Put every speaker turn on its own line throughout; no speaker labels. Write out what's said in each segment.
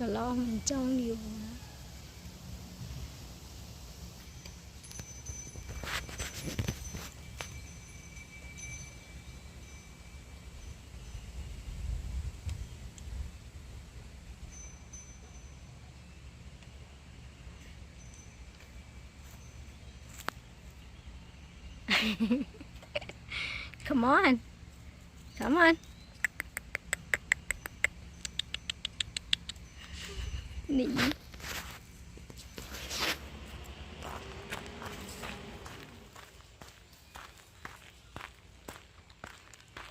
กระรอกมันจ้องอยู่นะ Come on. Come on. หนี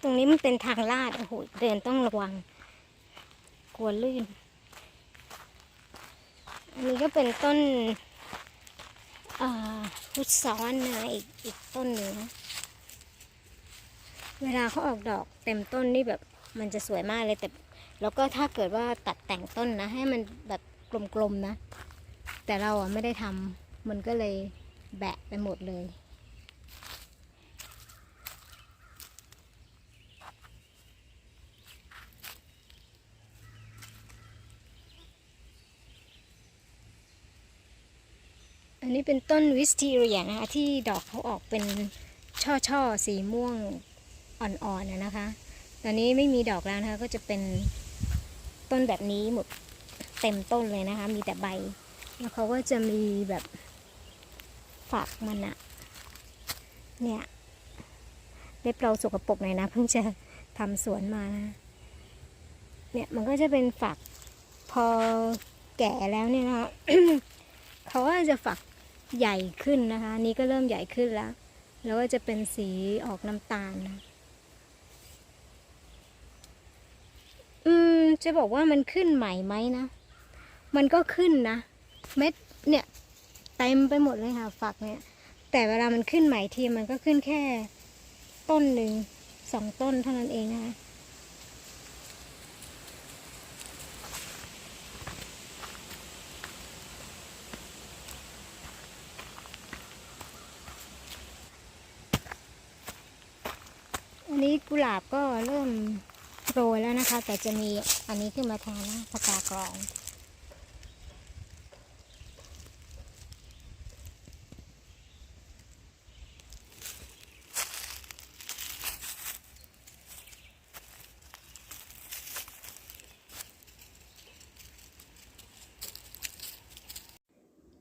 ตรงนี้มันเป็นทางลาด โอ้โห เดินต้องระวัง กลัวลื่น อันนี้ก็เป็นต้นอ่าพุทซ้อนนะอีกอีกต้นหนึ่ง เวลาเขาออกดอกเต็มต้นนี่แบบ มันจะสวยมากเลยแต่แล้วก็ถ้าเกิดว่าตัดแต่งต้นนะ ให้มันแบบกลมๆนะ แต่เราอะไม่ได้ทำมันก็เลยแบะไปหมดเลย อันนี้เป็นต้นวิสทีเรียนะคะที่ดอกเขาออกเป็นช่อๆ สีม่วงอ่อนๆนนะคะ ตอนนี้ไม่มีดอกแล้วนะคะ ก็จะเป็นต้นแบบนี้หมดเต็มต้นเลยนะคะ มีแต่ใบ แล้วเขาก็จะมีแบบฝักมันอะเนี่ยเล็บเราสกปรกหน่อยนะเพิ่งจะทำสวนมานะเนี่ยมันก็จะเป็นฝักพอแก่แล้วเนี่ยนะคะเขาก็จะฝักใหญ่ขึ้นนะคะ นี่ก็เริ่มใหญ่ขึ้นแล้ว แล้วก็จะเป็นสีออกน้ำตาลนะ อืม จะบอกว่ามันขึ้นใหม่ไหมนะ มันก็ขึ้นนะ เม็ดเนี่ยเต็มไปหมดเลยค่ะฝักเนี่ย แต่เวลามันขึ้นใหม่ทีมันก็ขึ้นแค่ต้นหนึ่งสองต้นเท่านั้นเองนะคะอันนี้กุหลาบก็เริ่ม โรยแล้วนะคะ แต่จะมีอันนี้ขึ้นมาแทนนะปากกากรอง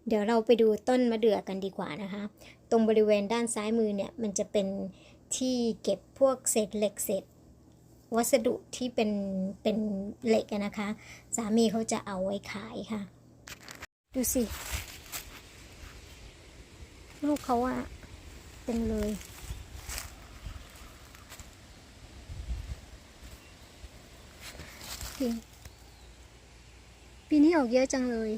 เดี๋ยวเราไปดูต้นมะเดื่อกันดีกว่านะคะ ตรงบริเวณด้านซ้ายมือเนี่ย มันจะเป็นที่เก็บพวกเศษเหล็กเศษ วัสดุที่เป็นเป็นเหล็กนะคะ สามีเขาจะเอาไว้ขายค่ะ ดูสิ ลูกเขาอะเต็มเลยปีนี้ออกเยอะจังเลย